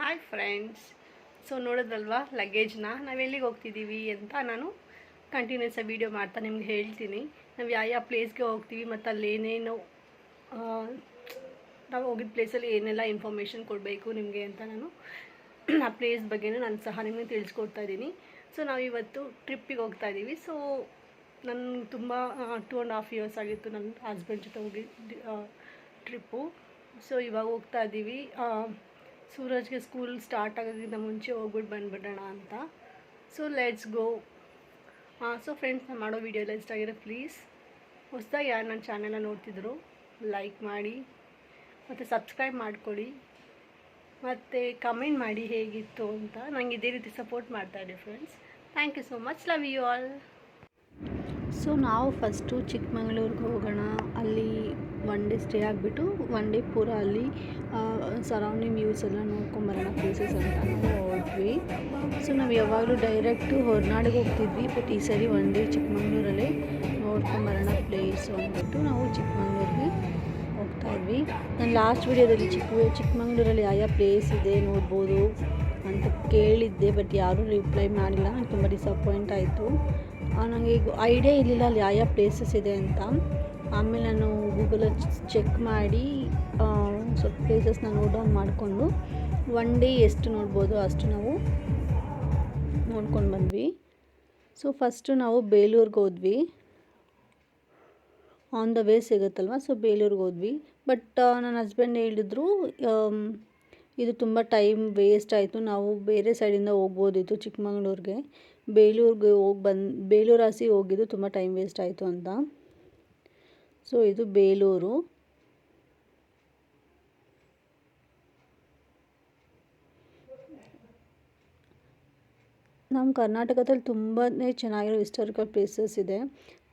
Hi friends so ನೋಡೋದಲ್ವಾ ಲಗೇಜ್ನ ನಾವೆಲ್ಲಿಗೆ ಹೋಗ್ತಿದ್ದೀವಿ ಅಂತ ನಾನು ಕಂಟಿನ್ಯೂಸ್ ಆಗಿ ವೀಡಿಯೋ ಮಾಡ್ತಾ ನಿಮ್ಗೆ ಹೇಳ್ತೀನಿ. ನಾವು ಯಾವ ಯಾವ ಪ್ಲೇಸ್ಗೆ ಹೋಗ್ತೀವಿ ಮತ್ತು ಅಲ್ಲಿ ಏನೇನು ನಾವು ಹೋಗಿದ್ದ ಪ್ಲೇಸಲ್ಲಿ ಏನೆಲ್ಲ ಇನ್ಫಾರ್ಮೇಷನ್ ಕೊಡಬೇಕು ನಿಮಗೆ ಅಂತ ನಾನು ಆ ಪ್ಲೇಸ್ ಬಗ್ಗೆನೂ ನಾನು ಸಹ ನಿಮಗೆ ತಿಳಿಸ್ಕೊಡ್ತಾ ಇದ್ದೀನಿ ಸೊ ನಾವು ಇವತ್ತು ಟ್ರಿಪ್ಪಿಗೆ ಹೋಗ್ತಾ ಇದ್ದೀವಿ ಸೊ ನನ್ನ ತುಂಬ ಟೂ ಆ್ಯಂಡ್ ಹಾಫ್ ಇಯರ್ಸ್ ಆಗಿತ್ತು ನನ್ನ ಹಸ್ಬೆಂಡ್ ಜೊತೆ ಹೋಗಿ ಟ್ರಿಪ್ಪು ಸೊ ಇವಾಗ ಹೋಗ್ತಾ ಇದ್ದೀವಿ ಸೂರಜ್ಗೆ ಸ್ಕೂಲ್ ಸ್ಟಾರ್ಟ್ ಆಗೋದಕ್ಕಿಂತ ಮುಂಚೆ ಹೋಗ್ಬಿಟ್ಟು ಬಂದ್ಬಿಡೋಣ ಅಂತ. ಸೊ ಲೆಟ್ಸ್ ಗೋ ಹಾಂ ಸೊ ಫ್ರೆಂಡ್ಸ್ ನಾನು ಮಾಡೋ ವೀಡಿಯೋ ಎಲ್ಲ ಇಷ್ಟ ಆಗಿರೋ ಪ್ಲೀಸ್ ಹೊಸ್ದಾಗಿ ಯಾರು ನನ್ನ ಚಾನೆಲ್ನ ನೋಡ್ತಿದ್ರು ಲೈಕ್ ಮಾಡಿ, ಮತ್ತು ಸಬ್ಸ್ಕ್ರೈಬ್ ಮಾಡ್ಕೊಳ್ಳಿ ಮತ್ತು ಕಮೆಂಟ್ ಮಾಡಿ ಹೇಗಿತ್ತು ಅಂತ ನನಗೆ ಇದೇ ರೀತಿ ಸಪೋರ್ಟ್ ಮಾಡ್ತಾಯಿದ್ದೆ friends thank you so much love you all so ನಾವು ಫಸ್ಟು ಚಿಕ್ಕಮಗಳೂರಿಗೆ ಹೋಗೋಣ. ಅಲ್ಲಿ ಒನ್ ಡೇ ಸ್ಟೇ ಆಗಿಬಿಟ್ಟು ಒನ್ ಡೇ ಪೂರ ಅಲ್ಲಿ ಸರೌಂಡಿಂಗ್ ವ್ಯೂಸ್ ಎಲ್ಲ ನೋಡ್ಕೊಂಬರೋಣ ಪ್ಲೇಸಸ್ ಅಂತ ಹೋದ್ವಿ. ಸೊ ನಾವು ಯಾವಾಗಲೂ ಡೈರೆಕ್ಟು ಹೊರನಾಡಿಗೆ ಹೋಗ್ತಿದ್ವಿ ಬಟ್ ಈ ಸರಿ ಒನ್ ಡೇ ಚಿಕ್ಕಮಂಗ್ಳೂರಲ್ಲೇ ನೋಡ್ಕೊಂಬರೋಣ ಪ್ಲೇಸು ಅಂದ್ಬಿಟ್ಟು ನಾವು ಚಿಕ್ಕಮಂಗ್ಳೂರಿಗೆ ಹೋಗ್ತಾ ಇದ್ವಿ. ನಾನು ಲಾಸ್ಟ್ ವೀಡಿಯೋದಲ್ಲಿ ಚಿಕ್ಕ, ಚಿಕ್ಕಮಂಗ್ಳೂರಲ್ಲಿ ಯಾವ ಯಾವ ಪ್ಲೇಸ್ ಇದೆ ನೋಡ್ಬೋದು ಅಂತ ಕೇಳಿದ್ದೆ ಬಟ್ ಯಾರೂ ರಿಪ್ಲೈ ಮಾಡಿಲ್ಲ. ನಂಗೆ ತುಂಬ ಡಿಸಪಾಯಿಂಟ್ ಆಯಿತು. ನನಗೆ ಐಡಿಯಾ ಇರಲಿಲ್ಲ ಅಲ್ಲಿ ಯಾವ ಯಾವ ಪ್ಲೇಸಸ್ ಇದೆ ಅಂತ. ಆಮೇಲೆ ನಾನು ಗೂಗಲಲ್ಲಿ ಚೆಕ್ ಮಾಡಿ ಸ್ವಲ್ಪ ಪ್ಲೇಸಸ್ನ ನೋಟ್ ಡೌನ್ ಮಾಡಿಕೊಂಡು ಒನ್ ಡೇ ಎಷ್ಟು ನೋಡ್ಬೋದು ಅಷ್ಟು ನಾವು ನೋಡ್ಕೊಂಡು ಬಂದ್ವಿ. ಸೊ ಫಸ್ಟು ನಾವು ಬೇಲೂರಿಗೆ ಹೋದ್ವಿ. ಆನ್ ದ ವೇ ಸಿಗುತ್ತಲ್ವ? ಸೊ ಬೇಲೂರಿಗೆ ಹೋದ್ವಿ. ಬಟ್ ನನ್ನ ಹಸ್ಬೆಂಡ್ ಹೇಳಿದ್ರು ಇದು ತುಂಬ ಟೈಮ್ ವೇಸ್ಟ್ ಆಯಿತು. ನಾವು ಬೇರೆ ಸೈಡಿಂದ ಹೋಗ್ಬೋದಿತ್ತು ಚಿಕ್ಕಮಂಗ್ಳೂರಿಗೆ. ಬೇಲೂರಿಗೆ ಹೋಗಿ ಬಂದು, ಬೇಲೂರು ಹಾಸಿ ಹೋಗಿದ್ದು ತುಂಬ ಟೈಮ್ ವೇಸ್ಟ್ ಆಯಿತು ಅಂತ. ಸೊ ಇದು ಬೇಲೂರು. ನಮ್ಮ ಕರ್ನಾಟಕದಲ್ಲಿ ತುಂಬಾ ಚೆನ್ನಾಗಿರೋ ಹಿಸ್ಟಾರಿಕಲ್ ಪ್ಲೇಸಸ್ ಇದೆ.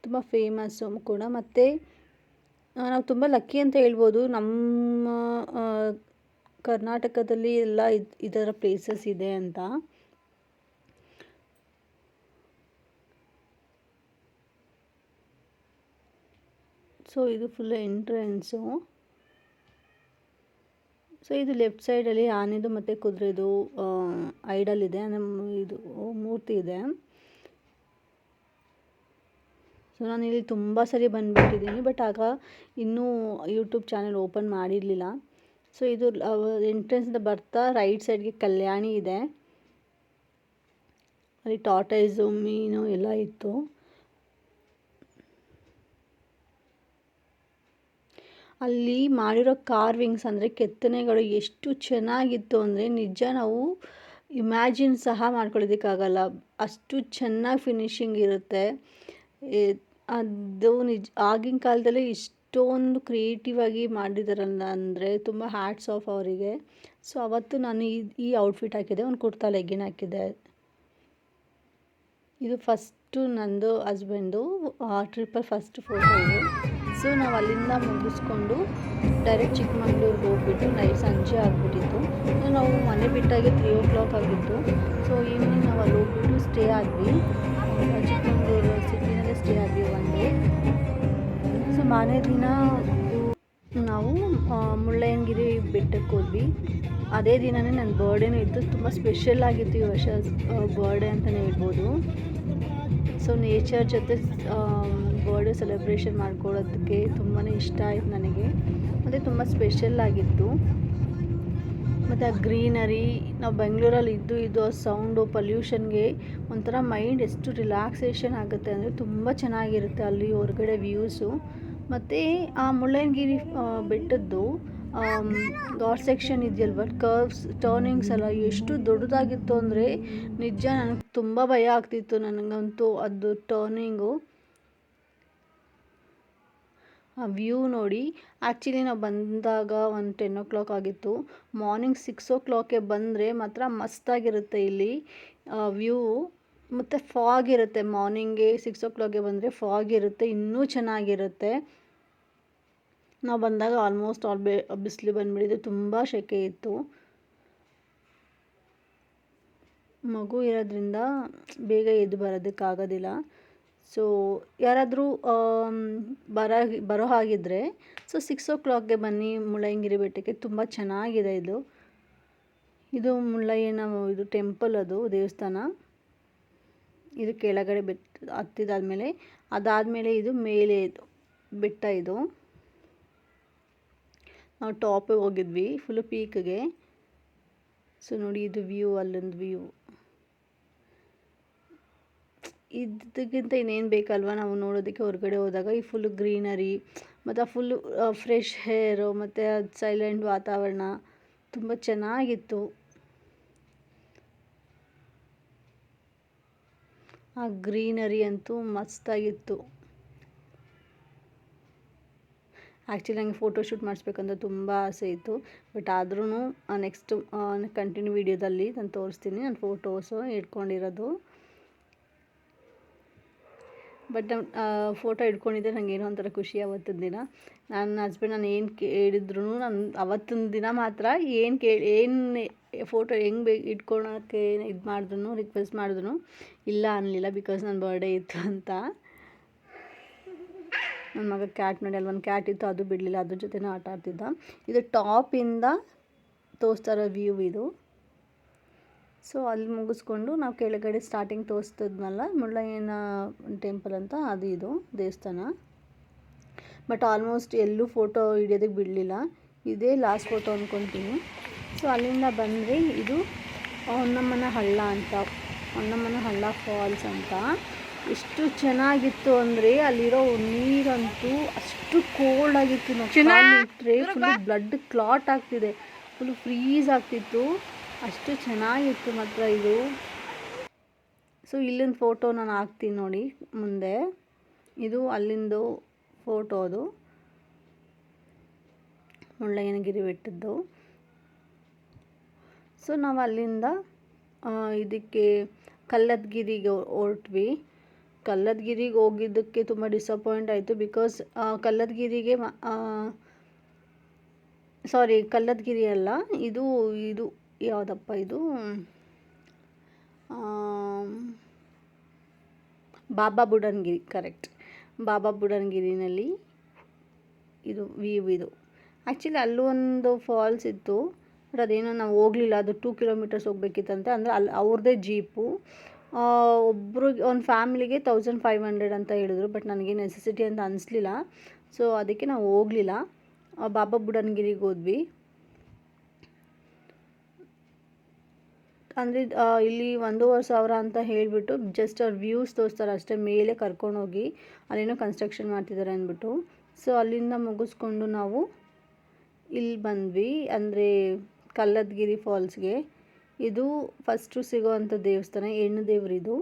ತುಂಬ ಫೇಮಸ್ಸು ಕೂಡ. ಮತ್ತು ನಾವು ತುಂಬ ಲಕ್ಕಿ ಅಂತ ಹೇಳ್ಬೋದು. ನಮ್ಮ ಕರ್ನಾಟಕದಲ್ಲಿ ಎಲ್ಲ ಇದು, ಇದರ ಪ್ಲೇಸಸ್ ಇದೆ ಅಂತ. ಸೊ ಇದು ಫುಲ್ ಎಂಟ್ರೆನ್ಸು ಸೊ ಇದು ಲೆಫ್ಟ್ ಸೈಡಲ್ಲಿ ಆನೆದು ಮತ್ತು ಕುದುರೆದು ಐಡಲ್ ಇದೆ. ನಮ್ಮ ಇದು ಮೂರ್ತಿ ಇದೆ. ಸೊ ನಾನು ಇಲ್ಲಿ ತುಂಬ ಸರಿ ಬಂದುಬಿಟ್ಟಿದ್ದೀನಿ ಬಟ್ ಆಗ ಇನ್ನೂ ಯೂಟ್ಯೂಬ್ ಚಾನೆಲ್ ಓಪನ್ ಮಾಡಿರಲಿಲ್ಲ. ಸೊ ಇದು ಎಂಟ್ರೆನ್ಸಿಂದ ಬರ್ತಾ ರೈಟ್ ಸೈಡ್ಗೆ ಕಲ್ಯಾಣಿ ಇದೆ. ಅಲ್ಲಿ ಟಾಟೈಸು ಮೀನು ಎಲ್ಲ ಇತ್ತು. ಅಲ್ಲಿ ಮಾಡಿರೋ ಕಾರ್ವಿಂಗ್ಸ್ ಅಂದರೆ ಕೆತ್ತನೆಗಳು ಎಷ್ಟು ಚೆನ್ನಾಗಿತ್ತು ಅಂದರೆ ನಿಜ ನಾವು ಇಮ್ಯಾಜಿನ್ ಸಹ ಮಾಡ್ಕೊಳ್ಳೋದಕ್ಕಾಗಲ್ಲ ಅಷ್ಟು ಚೆನ್ನಾಗಿ ಫಿನಿಶಿಂಗ್ ಇರುತ್ತೆ. ಅದು ನಿಜ, ಆಗಿನ ಕಾಲದಲ್ಲಿ ಇಷ್ಟೊಂದು ಕ್ರಿಯೇಟಿವ್ ಆಗಿ ಮಾಡಿದಾರಲ್ಲ ಅಂದರೆ ತುಂಬ ಹ್ಯಾಟ್ಸ್ ಆಫ್ ಅವರಿಗೆ. ಸೊ ಅವತ್ತು ನಾನು ಈ ಈ ಔಟ್ಫಿಟ್ ಹಾಕಿದ್ದೆ ಒಂದು ಕುರ್ತಾ ಲೆಗ್ಗಿನ್ ಹಾಕಿದ್ದೆ ಇದು ಫಸ್ಟು ನಂದು ಹಸ್ಬೆಂಡು ಟ್ರಿಪ್ಪಲ್ಲಿ ಫಸ್ಟ್ ಫೋಟೋ ಇದು. ಸೊ ನಾವು ಅಲ್ಲಿಂದ ಮುಗಿಸ್ಕೊಂಡು ಡೈರೆಕ್ಟ್ ಚಿಕ್ಕಮಂಗ್ಳೂರಿಗೆ ಹೋಗ್ಬಿಟ್ಟು ನೈಟ್ ಸಂಜೆ ಆಗಿಬಿಟ್ಟಿತ್ತು. ನಾವು ಮನೆ ಬಿಟ್ಟಾಗೆ ತ್ರೀ ಓ ಕ್ಲಾಕ್ ಆಗಿತ್ತು. ಸೊ ಈವ್ನಿಂಗ್ ನಾವು ಅಲ್ಲಿ ಹೋಗ್ಬಿಟ್ಟು ಸ್ಟೇ ಆದ್ವಿ. ಚಿಕ್ಕಮಗಳೂರು ಸಿಟಿನಲ್ಲೇ ಸ್ಟೇ ಆದ್ವಿ ಡೇ ಸೊ ಮಾರನೇ ದಿನ ನಾವು ಮುಳ್ಳಯ್ಯನಗಿರಿ ಬೆಟ್ಟಕ್ಕೆ ಹೋದ್ವಿ. ಅದೇ ದಿನವೇ ನನ್ನ ಬರ್ಡೇನೂ ಇತ್ತು. ತುಂಬ ಸ್ಪೆಷಲ್ ಆಗಿತ್ತು ಈ ವರ್ಷ ಬರ್ಡೇ ಅಂತಲೇ ಹೇಳ್ಬೋದು. ಸೊ ನೇಚರ್ ಜೊತೆ ಬರ್ಡೇ ಸೆಲೆಬ್ರೇಷನ್ ಮಾಡ್ಕೊಳ್ಳೋದಕ್ಕೆ ತುಂಬಾ ಇಷ್ಟ ಆಯಿತು ನನಗೆ. ಮತ್ತು ತುಂಬ ಸ್ಪೆಷಲ್ ಆಗಿತ್ತು. ಮತ್ತು ಆ ಗ್ರೀನರಿ ನಾವು ಬೆಂಗಳೂರಲ್ಲಿ ಇದ್ದು ಇದ್ದು ಆ ಸೌಂಡು ಪೊಲ್ಯೂಷನ್ಗೆ ಒಂಥರ ಮೈಂಡ್ ಎಷ್ಟು ರಿಲ್ಯಾಕ್ಸೇಷನ್ ಆಗುತ್ತೆ ಅಂದರೆ ತುಂಬ ಚೆನ್ನಾಗಿರುತ್ತೆ ಅಲ್ಲಿ ಹೊರಗಡೆ ವ್ಯೂಸು ಮತ್ತು ಆ ಮುಳ್ಳಯ್ಯನಗಿರಿ ಬೆಟ್ಟದ್ದು ಗಾಡ್ ಸೆಕ್ಷನ್ ಇದೆಯಲ್ವ? ಕರ್ವ್ಸ್ ಟರ್ನಿಂಗ್ಸ್ ಎಲ್ಲ ಎಷ್ಟು ದೊಡ್ಡದಾಗಿತ್ತು ಅಂದರೆ ನಿಜ ನನಗೆ ತುಂಬ ಭಯ ಆಗ್ತಿತ್ತು ನನಗಂತೂ ಅದು ಟರ್ನಿಂಗು ಆ ವ್ಯೂ ನೋಡಿ ಆ್ಯಕ್ಚುಲಿ ನಾವು ಬಂದಾಗ ಒಂದು ಟೆನ್ ಓ ಕ್ಲಾಕ್ ಆಗಿತ್ತು. ಮಾರ್ನಿಂಗ್ ಸಿಕ್ಸ್ ಓ ಕ್ಲಾಕ್ಗೆ ಬಂದರೆ ಮಾತ್ರ ಮಸ್ತಾಗಿರುತ್ತೆ ಇಲ್ಲಿ ವ್ಯೂ ಮತ್ತು ಫಾಗ್ ಇರುತ್ತೆ. ಮಾರ್ನಿಂಗ್ ಸಿಕ್ಸ್ ಓ ಕ್ಲಾಕ್ಗೆ ಬಂದರೆ ಫಾಗ್ ಇರುತ್ತೆ, ಇನ್ನೂ ಚೆನ್ನಾಗಿರುತ್ತೆ. ನಾವು ಬಂದಾಗ ಆಲ್ಮೋಸ್ಟ್ ಆಲ್ ಬೆ, ಬಿಸಿಲು ಬಂದುಬಿಟ್ಟಿದೆ, ತುಂಬ ಸೆಕೆ ಇತ್ತು. ಮಗು ಇರೋದ್ರಿಂದ ಬೇಗ ಎದ್ದು ಬರೋದಕ್ಕಾಗೋದಿಲ್ಲ. ಸೊ ಯಾರಾದರೂ ಬರ, ಬರೋ ಹಾಗಿದ್ದರೆ ಸೊ ಸಿಕ್ಸ್ ಓ ಕ್ಲಾಕ್ಗೆ ಬನ್ನಿ, ಮುಳ್ಳಯ್ಯನಗಿರಿ ಬೆಟ್ಟಕ್ಕೆ. ತುಂಬ ಚೆನ್ನಾಗಿದೆ ಇದು. ಇದು ಮುಳ್ಳಯ್ಯನ ಇದು ಟೆಂಪಲ್ ಅದು, ದೇವಸ್ಥಾನ. ಇದು ಕೆಳಗಡೆ ಬೆಟ್ಟ ಹತ್ತಿದಾದ್ಮೇಲೆ, ಅದಾದಮೇಲೆ ಇದು ಮೇಲೆ ಇದು, ಬೆಟ್ಟ ಇದು. ನಾವು ಟಾಪ್ ಹೋಗಿದ್ವಿ ಫುಲ್ ಪೀಕ್ಗೆ ಸೊ ನೋಡಿ ಇದು ವ್ಯೂ ಅಲ್ಲೊಂದು ವ್ಯೂ ಇದಕ್ಕಿಂತ ಇನ್ನೇನು ಬೇಕಲ್ವ ನಾವು ನೋಡೋದಕ್ಕೆ? ಹೊರಗಡೆ ಹೋದಾಗ ಈ ಫುಲ್ ಗ್ರೀನರಿ ಮತ್ತು ಫುಲ್ಲು ಫ್ರೆಶ್ ಹೇರು ಮತ್ತು ಸೈಲೆಂಟ್ ವಾತಾವರಣ, ತುಂಬ ಚೆನ್ನಾಗಿತ್ತು. ಆ ಗ್ರೀನರಿ ಅಂತೂ ಮಸ್ತಾಗಿತ್ತು. ಆ್ಯಕ್ಚುಲಿ ನನಗೆ ಫೋಟೋಶೂಟ್ ಮಾಡಿಸ್ಬೇಕಂತ ತುಂಬ ಆಸೆ ಇತ್ತು. ಬಟ್ ಆದ್ರೂ ನೆಕ್ಸ್ಟ್ ಕಂಟಿನ್ಯೂ ವೀಡಿಯೋದಲ್ಲಿ ನಾನು ತೋರಿಸ್ತೀನಿ. ನಾನು ಫೋಟೋಸು ಇಟ್ಕೊಂಡಿರೋದು. ಬಟ್ ಫೋಟೋ ಇಟ್ಕೊಂಡಿದ್ದೆ ನನಗೆ ಏನೋ ಒಂಥರ ಖುಷಿ ಅವತ್ತಿನ ದಿನ. ನನ್ನ ಹಸ್ಬೆಂಡ್ ನಾನು ಏನು ಕೇಳಿದ್ರು ನಾನು, ಅವತ್ತಿನ ದಿನ ಮಾತ್ರ ಏನು ಕೇಳಿ, ಏನು ಫೋಟೋ ಹೆಂಗೆ ಬೇ, ಇಟ್ಕೊಳಕ್ಕೆ ಇದು ಮಾಡಿದ್ರು ರಿಕ್ವೆಸ್ಟ್ ಮಾಡಿದ್ರು ಇಲ್ಲ ಅನ್ನಲಿಲ್ಲ ಬಿಕಾಸ್ ನನ್ನ ಬರ್ಡೇ ಇತ್ತು ಅಂತ. ನನ್ನ ಮಗ ಕ್ಯಾಟ್ ನೋಡಿ, ಅಲ್ಲಿ ಒಂದು ಕ್ಯಾಟ್ ಇತ್ತು, ಅದು ಬಿಡಲಿಲ್ಲ, ಅದ್ರ ಜೊತೆನೂ ಆಟ ಆಡ್ತಿದ್ದ. ಇದು ಟಾಪಿಂದ ತೋರಿಸ್ತಾ ಇರೋ ವ್ಯೂ ಇದು. ಸೊ ಅಲ್ಲಿ ಮುಗಿಸ್ಕೊಂಡು ನಾವು ಕೆಳಗಡೆ ಸ್ಟಾರ್ಟಿಂಗ್ ತೋರಿಸ್ತಿದ್ನಲ್ಲ, ಮುಳ್ಳಯ್ಯನ ಟೆಂಪಲ್ ಅಂತ, ಅದು ಇದು, ದೇವಸ್ಥಾನ. ಬಟ್ ಆಲ್ಮೋಸ್ಟ್ ಎಲ್ಲೂ ಫೋಟೋ ಹಿಡಿಯೋದಕ್ಕೆ ಬಿಡಲಿಲ್ಲ. ಇದೇ ಲಾಸ್ಟ್ ಫೋಟೋ ಅಂದ್ಕೊತೀನಿ ಸೊ ಅಲ್ಲಿಂದ ಬಂದರೆ ಇದು ಹೊನ್ನಮ್ಮನ ಹಳ್ಳ ಅಂತ. ಹೊನ್ನಮ್ಮನ ಹಳ್ಳ ಫಾಲ್ಸ್ ಅಂತ. ಎಷ್ಟು ಚೆನ್ನಾಗಿತ್ತು ಅಂದರೆ ಅಲ್ಲಿರೋ ನೀರಂತೂ ಅಷ್ಟು ಕೋಲ್ಡ್ ಆಗಿತ್ತು ನಾವು ಬ್ಲಡ್ ಕ್ಲಾಟ್ ಆಗ್ತಿದೆ. ಫುಲ್ ಫ್ರೀಸ್ ಆಗ್ತಿತ್ತು. ಅಷ್ಟು ಚೆನ್ನಾಗಿತ್ತು ಮಾತ್ರ ಇದು. ಸೊ ಇಲ್ಲಿಂದ ಫೋಟೋ ನಾನು ಹಾಕ್ತೀನಿ ನೋಡಿ ಮುಂದೆ. ಇದು ಅಲ್ಲಿಂದು ಫೋಟೋ ಅದು. ಮುಳ್ಳಯ್ಯನಗಿರಿ ಬೆಟ್ಟದ್ದು. ಸೊ ನಾವು ಅಲ್ಲಿಂದ ಇದಕ್ಕೆ ಕಲ್ಲದ್ಗಿರಿಗೆ ಹೊರಟ್ವಿ. ಕಲ್ಲದ್ಗಿರಿಗೆ ಹೋಗಿದ್ದಕ್ಕೆ ತುಂಬ ಡಿಸಪಾಯಿಂಟ್ ಆಯಿತು ಬಿಕಾಸ್ ಕಲ್ಲದ್ಗಿರಿಗೆ ಸಾರಿ ಕಲ್ಲದ್ಗಿರಿ ಅಲ್ಲ, ಇದು ಇದು ಯಾವುದಪ್ಪ ಇದು? ಬಾಬಾ ಬುಡನ್ಗಿರಿ ಕರೆಕ್ಟ್ ಬಾಬಾ ಬುಡನ್ಗಿರಿನಲ್ಲಿ ಇದು ವ್ಯೂ ಇದು. ಆ್ಯಕ್ಚುಲಿ ಅಲ್ಲೂ ಒಂದು ಫಾಲ್ಸ್ ಇತ್ತು. ಬಟ್ ಅದೇನೋ ನಾವು ಹೋಗಲಿಲ್ಲ, ಅದು ಟೂ ಕಿಲೋಮೀಟರ್ಸ್ ಹೋಗ್ಬೇಕಿತ್ತಂತೆ, ಅಂದರೆ ಅಲ್ಲಿ ಅವ್ರದ್ದೇ ಜೀಪು ಒಬ್ರಿಗೆ ಒಂದು ಫ್ಯಾಮಿಲಿಗೆ ತೌಸಂಡ್ ಫೈವ್ ಹಂಡ್ರೆಡ್ ಅಂತ ಹೇಳಿದ್ರು ಬಟ್ ನನಗೆ ನೆಸೆಸಿಟಿ ಅಂತ ಅನಿಸ್ಲಿಲ್ಲ. ಸೊ ಅದಕ್ಕೆ ನಾವು ಹೋಗ್ಲಿಲ್ಲ. ಬಾಬಾ ಬುಡನ್ಗಿರಿಗೆ ಹೋದ್ವಿ. ಅಂದರೆ ಇಲ್ಲಿ ಒಂದೂವರೆ ಸಾವಿರ ಅಂತ ಹೇಳಿಬಿಟ್ಟು ಜಸ್ಟ್ ಅವ್ರು ವ್ಯೂಸ್ ತೋರಿಸ್ತಾರೆ, ಅಷ್ಟೇ ಮೇಲೆ ಕರ್ಕೊಂಡೋಗಿ ಅಲ್ಲೇನೋ ಕನ್ಸ್ಟ್ರಕ್ಷನ್ ಮಾಡ್ತಿದ್ದಾರೆ ಅಂದ್ಬಿಟ್ಟು. ಸೊ ಅಲ್ಲಿಂದ ಮುಗಿಸ್ಕೊಂಡು ನಾವು ಇಲ್ಲಿ ಬಂದ್ವಿ. ಅಂದರೆ ಕಲ್ಲದ್ಗಿರಿ ಫಾಲ್ಸ್ಗೆ. ಇದು ಫಸ್ಟು ಸಿಗೋವಂಥ ದೇವಸ್ಥಾನ, ಹೆಣ್ಣು ದೇವರಿದು.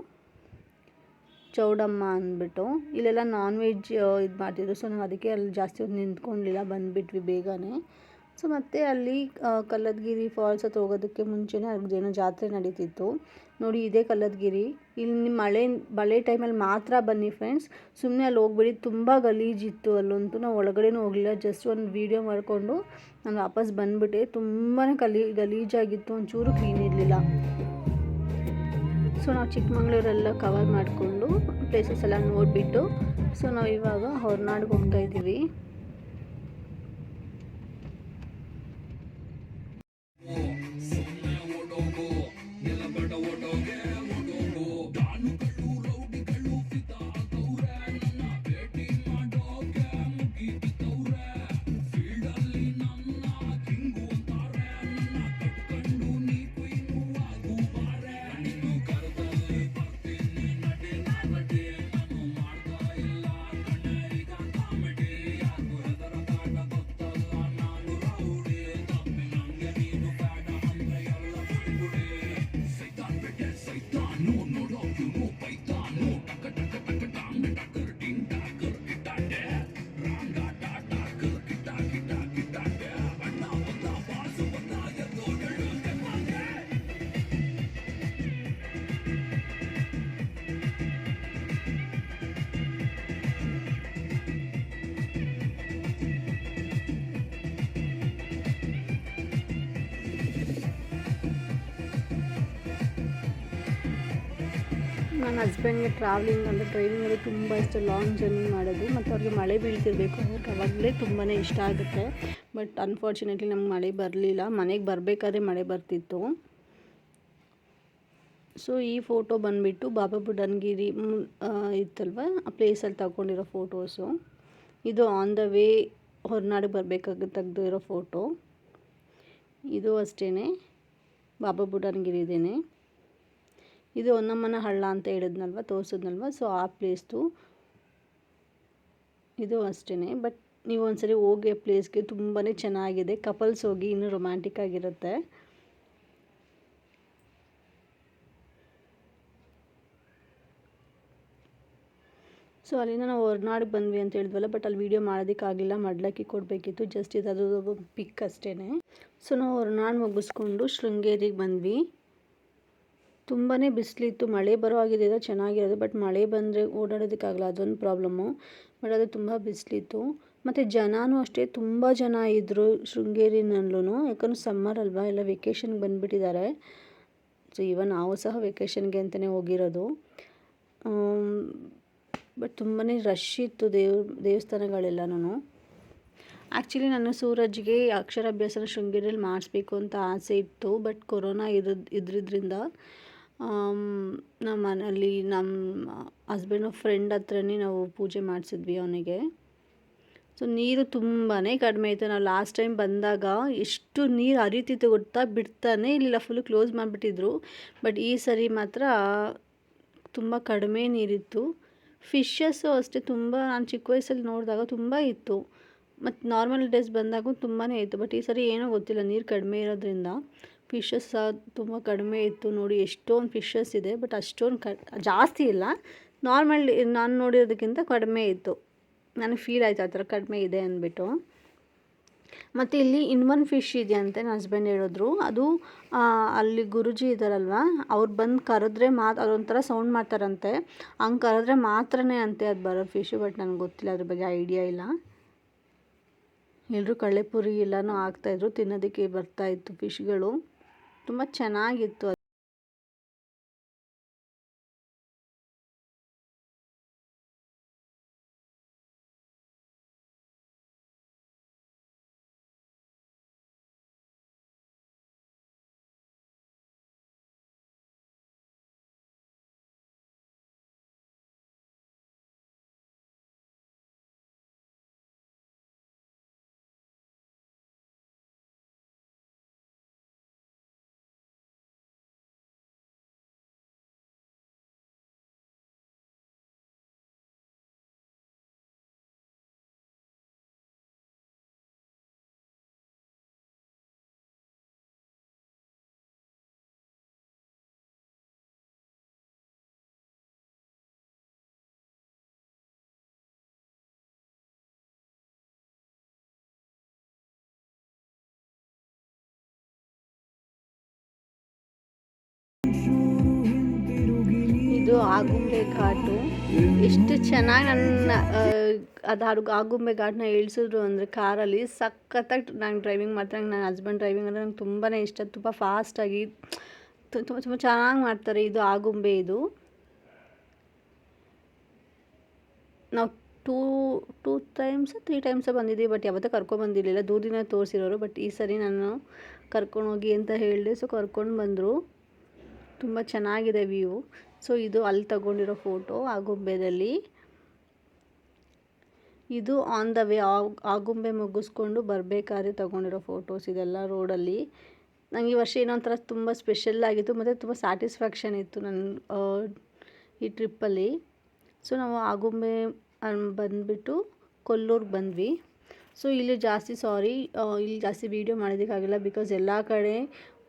ಚೌಡಮ್ಮ ಅಂದ್ಬಿಟ್ಟು. ಇಲ್ಲೆಲ್ಲ ನಾನ್ ವೆಜ್ ಇದು ಮಾಡ್ತಿದ್ರು ಸೊ ನಾವು ಅದಕ್ಕೆ ಅಲ್ಲಿ ಜಾಸ್ತಿ ಹೊತ್ತು ನಿಂತ್ಕೊಂಡಿಲ್ಲ, ಬಂದುಬಿಟ್ವಿ ಬೇಗನೆ. ಸೊ ಮತ್ತು ಅಲ್ಲಿ ಕಲ್ಲದಗಿರಿ ಫಾಲ್ಸ್ ಹತ್ರ ಹೋಗೋದಕ್ಕೆ ಮುಂಚೆನೇ ಅದೇನೋ ಜಾತ್ರೆ ನಡೀತಿತ್ತು. ನೋಡಿ, ಇದೇ ಕಲ್ಲದಗಿರಿ. ಇಲ್ಲಿ ಮಳೆ ಮಳೆ ಟೈಮಲ್ಲಿ ಮಾತ್ರ ಬನ್ನಿ ಫ್ರೆಂಡ್ಸ್ ಸುಮ್ಮನೆ ಅಲ್ಲಿ ಹೋಗ್ಬೇಡಿ. ತುಂಬ ಗಲೀಜಿತ್ತು ಅಲ್ಲಂತೂ ನಾವು ಒಳಗಡೆನೂ ಹೋಗಲಿಲ್ಲ. ಜಸ್ಟ್ ಒಂದು ವೀಡಿಯೋ ಮಾಡಿಕೊಂಡು ನಾನು ವಾಪಸ್ ಬಂದುಬಿಟ್ಟೆ. ತುಂಬಾ ಕಲಿ, ಗಲೀಜಾಗಿತ್ತು. ಒಂಚೂರು ಕ್ಲೀನ್ ಇರಲಿಲ್ಲ. ಸೊ ನಾವು ಚಿಕ್ಕಮಂಗ್ಳೂರೆಲ್ಲ ಕವರ್ ಮಾಡಿಕೊಂಡು ಪ್ಲೇಸಸ್ ಎಲ್ಲ ನೋಡಿಬಿಟ್ಟು. ಸೊ ನಾವು ಇವಾಗ ಹೊರನಾಡಿಗೆ ಹೋಗ್ತಾ ಇದ್ದೀವಿ. ನನ್ನ ಹಸ್ಬೆಂಡ್ಗೆ ಟ್ರಾವೆಲಿಂಗ್ ಅಂದರೆ ಟ್ರೈನಿಂಗಲ್ಲಿ ತುಂಬ ಇಷ್ಟ ಲಾಂಗ್ ಜರ್ನಿ ಮಾಡೋದು. ಮತ್ತು ಅವ್ರಿಗೆ ಮಳೆ ಬೀಳ್ತಿರ್ಬೇಕು ಅವ್ರಿಗೆ ಅವಾಗಲೇ ತುಂಬಾ ಇಷ್ಟ ಆಗುತ್ತೆ. ಬಟ್ ಅನ್ಫಾರ್ಚುನೇಟ್ಲಿ ನಮ್ಗೆ ಮಳೆ ಬರಲಿಲ್ಲ. ಮನೆಗೆ ಬರಬೇಕಾದ್ರೆ ಮಳೆ ಬರ್ತಿತ್ತು. ಸೊ ಈ ಫೋಟೋ ಬಂದುಬಿಟ್ಟು ಬಾಬಾ ಬುಡನ್ಗಿರಿ ಇತ್ತಲ್ವ? ಆ ಪ್ಲೇಸಲ್ಲಿ ತಗೊಂಡಿರೋ ಫೋಟೋಸು ಇದು ಆನ್ ದ ವೇ ಹೊರನಾಡಿಗೆ ಬರಬೇಕಾಗಿ, ತೆಗೆದಿರೋ ಫೋಟೋ ಇದು ಅಷ್ಟೇ ಬಾಬಾ ಬುಡನ್ಗಿರಿದೇನೆ ಇದು ಹೊನ್ನಮ್ಮನ ಹಳ್ಳ ಅಂತ ಹೇಳಿದ್ನಲ್ವ, ತೋರಿಸಿದ್ನಲ್ವ? ಸೊ ಆ ಪ್ಲೇಸ್ದು ಇದು ಅಷ್ಟೇ ಬಟ್ ನೀವು ಒಂದ್ಸರಿ ಹೋಗಿ ಆ ಪ್ಲೇಸ್ಗೆ ತುಂಬಾ ಚೆನ್ನಾಗಿದೆ. ಕಪಲ್ಸ್ ಹೋಗಿ ಇನ್ನೂ ರೊಮ್ಯಾಂಟಿಕ್ ಆಗಿರುತ್ತೆ. ಸೊ ಅಲ್ಲಿಂದ ನಾವು ಹೊರನಾಡಿಗೆ ಬಂದ್ವಿ ಅಂತ ಹೇಳಿದ್ವಲ್ಲ ಬಟ್ ಅಲ್ಲಿ ವೀಡಿಯೋ ಮಾಡೋದಕ್ಕಾಗಿಲ್ಲ. ಮಡ್ಲಕ್ಕಿ ಕೊಡಬೇಕಿತ್ತು. ಜಸ್ಟ್ ಇದು ಪಿಕ್ ಅಷ್ಟೇ ಸೊ ನಾವು ಹೊರನಾಡು ಮುಗಿಸ್ಕೊಂಡು ಶೃಂಗೇರಿಗೆ ಬಂದ್ವಿ. ತುಂಬಾ ಬಿಸಿಲಿತ್ತು. ಮಳೆ ಬರೋ ಆಗಿದೆ ಚೆನ್ನಾಗಿರೋದು, ಬಟ್ ಮಳೆ ಬಂದರೆ ಓಡಾಡೋದಕ್ಕಾಗಲ್ಲ, ಅದೊಂದು ಪ್ರಾಬ್ಲಮ್ಮು ಬಟ್ ಅದು ತುಂಬ ಬಿಸಿಲಿತ್ತು. ಮತ್ತು ಜನನೂ ಅಷ್ಟೇ, ತುಂಬ ಜನ ಇದ್ದರು ಶೃಂಗೇರಿನಲ್ಲೂ ಯಾಕಂದ್ರೆ ಸಮ್ಮರ್ ಅಲ್ವಾ, ಎಲ್ಲ ವೆಕೇಷನ್ಗೆ ಬಂದುಬಿಟ್ಟಿದ್ದಾರೆ. ಸೊ ಇವನ್ ನಾವು ಸಹ ವೆಕೇಷನ್ಗೆ ಅಂತಲೇ ಹೋಗಿರೋದು. ಬಟ್ ತುಂಬಾ ರಶ್ ಇತ್ತು ದೇವ್ ದೇವಸ್ಥಾನಗಳೆಲ್ಲನೂ ಆ್ಯಕ್ಚುಲಿ ನಾನು ಸೂರಜ್ಗೆ ಅಕ್ಷರಾಭ್ಯಾಸನ ಶೃಂಗೇರಿಯಲ್ಲಿ ಮಾಡಿಸ್ಬೇಕು ಅಂತ ಆಸೆ ಇತ್ತು. ಬಟ್ ಕೊರೋನಾ ಇರೋದು, ಇದ್ರಿದ್ರಿಂದ ನಮ್ಮ ಮನೇಲಿ ನಮ್ಮ ಹಸ್ಬೆಂಡ್ ಫ್ರೆಂಡ್ ಹತ್ರನೇ ನಾವು ಪೂಜೆ ಮಾಡಿಸಿದ್ವಿ ಅವನಿಗೆ. ಸೊ ನೀರು ತುಂಬಾ ಕಡಿಮೆ ಇತ್ತು. ನಾವು ಲಾಸ್ಟ್ ಟೈಮ್ ಬಂದಾಗ ಎಷ್ಟು ನೀರು ಹರಿತಿತ್ತು ಗೊತ್ತಾ? ಬಿಡ್ತಾನೆ ಇಲ್ಲ ಫುಲ್ ಕ್ಲೋಸ್ ಮಾಡಿಬಿಟ್ಟಿದ್ರು. ಬಟ್ ಈ ಸರಿ ಮಾತ್ರ ತುಂಬ ಕಡಿಮೆ ನೀರಿತ್ತು. ಫಿಶಸ್ಸು ಅಷ್ಟೇ ತುಂಬ ನಾನು ಚಿಕ್ಕ ವಯಸ್ಸಲ್ಲಿ ನೋಡಿದಾಗ ತುಂಬ ಇತ್ತು. ಮತ್ತು ನಾರ್ಮಲ್ ಡೇಸ್ ಬಂದಾಗೂ ತುಂಬಾ ಇತ್ತು. ಬಟ್ ಈ ಸರಿ ಏನೋ ಗೊತ್ತಿಲ್ಲ. ನೀರು ಕಡಿಮೆ ಇರೋದ್ರಿಂದ. ಫಿಶಸ್ ಸಹ ತುಂಬ ಕಡಿಮೆ ಇತ್ತು ನೋಡಿ, ಎಷ್ಟೊಂದು ಫಿಶಸ್ ಇದೆ ಬಟ್ ಅಷ್ಟೊಂದು ಕ, ಜಾಸ್ತಿ ಇಲ್ಲ. ನಾರ್ಮಲ್ ನಾನು ನೋಡಿರೋದಕ್ಕಿಂತ ಕಡಿಮೆ ಇತ್ತು. ನನಗೆ ಫೀಲ್ ಆಯಿತು ಆ ಥರ ಕಡಿಮೆ ಇದೆ ಅಂದ್ಬಿಟ್ಟು. ಮತ್ತು ಇಲ್ಲಿ ಇನ್ನೊಂದು ಫಿಶ್ ಇದೆ ಅಂತ ನನ್ನ ಹಸ್ಬೆಂಡ್ ಹೇಳಿದ್ರು. ಅದು ಅಲ್ಲಿ ಗುರುಜಿ ಇದ್ದಾರಲ್ವ, ಅವ್ರು ಬಂದು ಕರೆದ್ರೆ ಮಾತು ಅದೊಂಥರ ಸೌಂಡ್ ಮಾಡ್ತಾರಂತೆ. ಹಂಗೆ ಕರೆದ್ರೆ ಮಾತ್ರನೇ ಅಂತೆ ಅದು ಬರೋ ಫಿಶು ಬಟ್ ನನಗೆ ಗೊತ್ತಿಲ್ಲ ಅದ್ರ ಬಗ್ಗೆ ಐಡಿಯಾ ಇಲ್ಲ. ಎಲ್ಲರೂ ಕಳ್ಳೆಪುರಿ ಎಲ್ಲನೂ ಹಾಕ್ತಾಯಿದ್ರು ತಿನ್ನೋದಕ್ಕೆ ಬರ್ತಾಯಿತ್ತು ಫಿಶ್ಗಳು ತುಂಬ ಚೆನ್ನಾಗಿತ್ತು ಇದು ಆಗುಂಬೆ ಘಾಟು. ಎಷ್ಟು ಚೆನ್ನಾಗಿ ನನ್ನ ಅದು ಆಗುಂಬೆ ಘಾಟ್ನ ಇಳಿಸಿದ್ರು ಅಂದರೆ ಕಾರಲ್ಲಿ ಸಖತ್ತಾಗಿ ನಾನು ಡ್ರೈವಿಂಗ್ ಮಾಡ್ತಾರೆ. ನನ್ನ ಹಸ್ಬೆಂಡ್ ಡ್ರೈವಿಂಗ್ ಅಂದರೆ ನಂಗೆ ತುಂಬಾ ಇಷ್ಟ. ತುಂಬ ಫಾಸ್ಟಾಗಿ ತುಂಬ ತುಂಬ ಚೆನ್ನಾಗಿ ಮಾಡ್ತಾರೆ ಇದು ಆಗುಂಬೆ ಇದು. ನಾವು two two times three times ಬಂದಿದ್ದೀವಿ ಬಟ್ ಯಾವತ್ತೂ ಕರ್ಕೊಂಡ್ಬಂದಿರಲಿಲ್ಲ ದೂರದಿಂದ ತೋರಿಸಿರೋರು ಬಟ್ ಈ ಸರಿ ನಾನು ಕರ್ಕೊಂಡೋಗಿ ಅಂತ ಹೇಳಿದೆ ಸೊ ಕರ್ಕೊಂಡು ಬಂದರು. ತುಂಬ ಚೆನ್ನಾಗಿದೆ ವ್ಯೂ ಸೊ ಇದು ಅಲ್ಲಿ ತಗೊಂಡಿರೋ ಫೋಟೋ ಆಗುಂಬೆದಲ್ಲಿ ಇದು ಆನ್ ದ ವೇ ಆಗುಂಬೆ ಮುಗಿಸ್ಕೊಂಡು ಬರಬೇಕಾದ್ರೆ ತಗೊಂಡಿರೋ ಫೋಟೋಸ್ ಇದೆಲ್ಲ ರೋಡಲ್ಲಿ ನನಗೆ ಈ ವರ್ಷ ಏನೋ ಒಂಥರ ತುಂಬ ಸ್ಪೆಷಲ್ ಆಗಿತ್ತು, ಮತ್ತು ತುಂಬ ಸ್ಯಾಟಿಸ್ಫ್ಯಾಕ್ಷನ್ ಇತ್ತು ನನ್ನ ಈ ಟ್ರಿಪ್ಪಲ್ಲಿ ಸೊ ನಾವು ಆಗುಂಬೆ ಬಂದುಬಿಟ್ಟು ಕೊಲ್ಲೂರಿಗೆ ಬಂದ್ವಿ. ಸೊ ಇಲ್ಲಿ ಜಾಸ್ತಿ ಸಾರಿ ಇಲ್ಲಿ ಜಾಸ್ತಿ ವೀಡಿಯೋ ಮಾಡೋದಕ್ಕಾಗಿಲ್ಲ ಬಿಕಾಸ್ ಎಲ್ಲ ಕಡೆ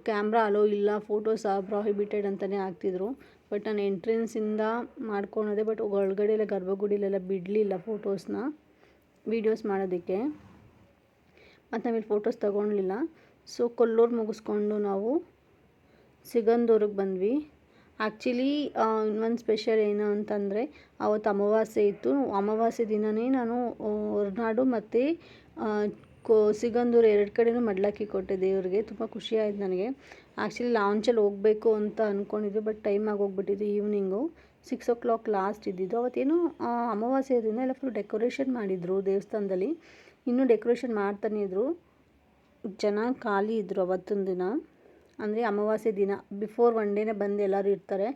ಕ್ಯಾಮ್ರಾ ಅಲೋ ಇಲ್ಲ ಫೋಟೋಸ್ ಪ್ರಾಹಿಬಿಟೆಡ್ ಅಂತಲೇ ಆಗ್ತಿದ್ರು. ಬಟ್ ನಾನು ಎಂಟ್ರೆನ್ಸಿಂದ ಮಾಡ್ಕೊಳೋದೆ, ಬಟ್ ಒಳಗಡೆ ಎಲ್ಲ ಗರ್ಭಗುಡಿಲೆಲ್ಲ ಬಿಡಲಿಲ್ಲ ಫೋಟೋಸ್ನ, ವೀಡಿಯೋಸ್ ಮಾಡೋದಕ್ಕೆ. ಮತ್ತು ನಾವಿಲ್ಲಿ ಫೋಟೋಸ್ ತೊಗೊಳ್ಲಿಲ್ಲ ಸೊ ಕೊಲ್ಲೂರು ಮುಗಿಸ್ಕೊಂಡು ನಾವು ಸಿಗಂದೂರಿಗೆ ಬಂದ್ವಿ. ಆ್ಯಕ್ಚುಲಿ ಇನ್ನೊಂದು ಸ್ಪೆಷಲ್ ಏನು ಅಂತಂದರೆ, ಅವತ್ತು ಅಮಾವಾಸ್ಯೆ ಇತ್ತು. ಅಮಾವಾಸ್ಯೆ ದಿನವೇ ನಾನು ಹೊರನಾಡು ಮತ್ತು ಕೋ, ಸಿಗಂದೂರು ಎರಡು ಕಡೆಯೂ ಮಡ್ಲಕ್ಕಿ ಕೊಟ್ಟೆ ದೇವ್ರಿಗೆ ತುಂಬ ಖುಷಿ ಆಯ್ತು ನನಗೆ ಆ್ಯಕ್ಚುಲಿ ಲಾಂಚಲ್ಲಿ ಹೋಗಬೇಕು ಅಂತ ಅಂದ್ಕೊಂಡಿದ್ವಿ but time ಆಗೋಗ್ಬಿಟ್ಟಿದ್ದು evening six o'clock last ಇದ್ದಿದ್ದು. ಅವತ್ತೇನು ಅಮಾವಾಸ್ಯೆ ದಿನ ಎಲ್ಲ ಫುಲ್ ಡೆಕೋರೇಷನ್ ಮಾಡಿದರು ದೇವಸ್ಥಾನದಲ್ಲಿ. ಇನ್ನೂ ಡೆಕೋರೇಷನ್ ಮಾಡ್ತಾನೆ ಇದ್ದರು ಜನ ಖಾಲಿ ಇದ್ದರು ಅವತ್ತೊಂದು ದಿನ. ಅಂದರೆ ಅಮಾವಾಸ್ಯೆ ದಿನ. ಬಿಫೋರ್ ಒನ್ ಡೇನೇ ಬಂದು ಎಲ್ಲರೂ ಇರ್ತಾರೆ.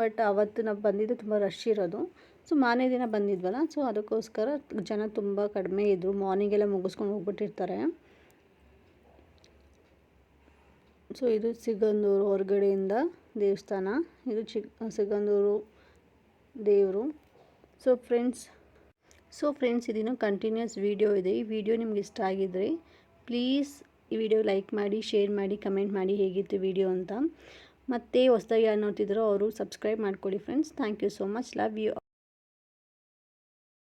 ಬಟ್ ಅವತ್ತು ನಾವು ಬಂದಿದ್ದು ತುಂಬ ರಶ್ ಇರೋದು. ಸೊ ಮಾನೆ ದಿನ ಬಂದಿದ್ವಲ್ಲ, ಸೊ ಅದಕ್ಕೋಸ್ಕರ ಜನ ತುಂಬ ಕಡಿಮೆ ಇದ್ದರು ಮಾರ್ನಿಂಗೆಲ್ಲ ಮುಗಿಸ್ಕೊಂಡು ಹೋಗ್ಬಿಟ್ಟಿರ್ತಾರೆ. ಸೊ ಇದು ಸಿಗಂದೂರು ಹೊರಗಡೆಯಿಂದ ದೇವಸ್ಥಾನ. ಇದು ಚಿ ಸಿಗಂದೂರು ದೇವರು. ಸೊ ಫ್ರೆಂಡ್ಸ್ ಸೊ ಫ್ರೆಂಡ್ಸ್ ಇದೇನು ಕಂಟಿನ್ಯೂಸ್ ವೀಡಿಯೋ ಇದೆ. ಈ ವಿಡಿಯೋ ನಿಮ್ಗೆ ಇಷ್ಟ ಆಗಿದ್ರೆ ಪ್ಲೀಸ್ ಈ ವಿಡಿಯೋ ಲೈಕ್ ಮಾಡಿ ಶೇರ್ ಮಾಡಿ ಕಮೆಂಟ್ ಮಾಡಿ ಹೇಗಿತ್ತು ವಿಡಿಯೋ ಅಂತ. ಮತ್ತೆ ಹೊಸ್ದಾಗಿ ಯಾರು ನೋಡ್ತಿದ್ರು ಅವರು ಸಬ್ಸ್ಕ್ರೈಬ್ ಮಾಡ್ಕೊಳ್ಳಿ friends thank you so much love you